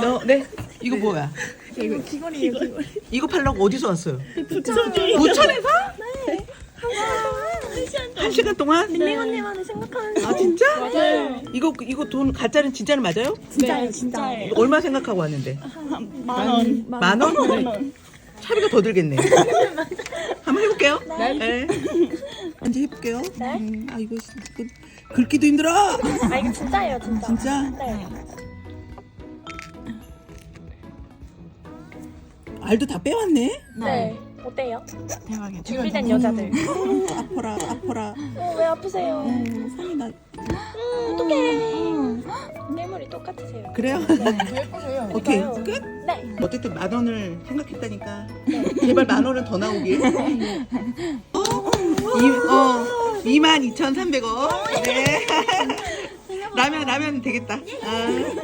너, 네? 이거 뭐야? 이거 귀걸이에요, 귀걸이. 이거 팔려고 어디서 왔어요? 부천이. 부천에서? 한 시간 동안? 민ning 언니만을 생각하는 아 진짜? 맞아요. 이거 이거 돈 가짜는 진짜는 맞아요? 진짜예요, 진짜예요. 이거 얼마 생각하고 왔는데? 만 원. 만 원? 만 원. 차비가 더 들겠네. 한번 해볼게요. 네. 먼저 해볼게요. 네. 음, 아 이거, 이거 긁기도 힘들어. 아, 이거 진짜예요, 진짜. 진짜? 네. 알도 다 빼왔네. 네. 어때요? 대박이야. 준비된 여자들. 어, 아파라 아파라. 어, 왜 아프세요? 어, 상이 나. 음, 어떡해. 뇌물이 똑같으세요. 그래요? 예쁘세요. 오케이 그러니까요. 끝. 네. 어쨌든 만 원을 생각했다니까. 제발 만 원은 더 나오길. 어? 이, 어, 22,300원. 네. 라면, 라면 되겠다. 아.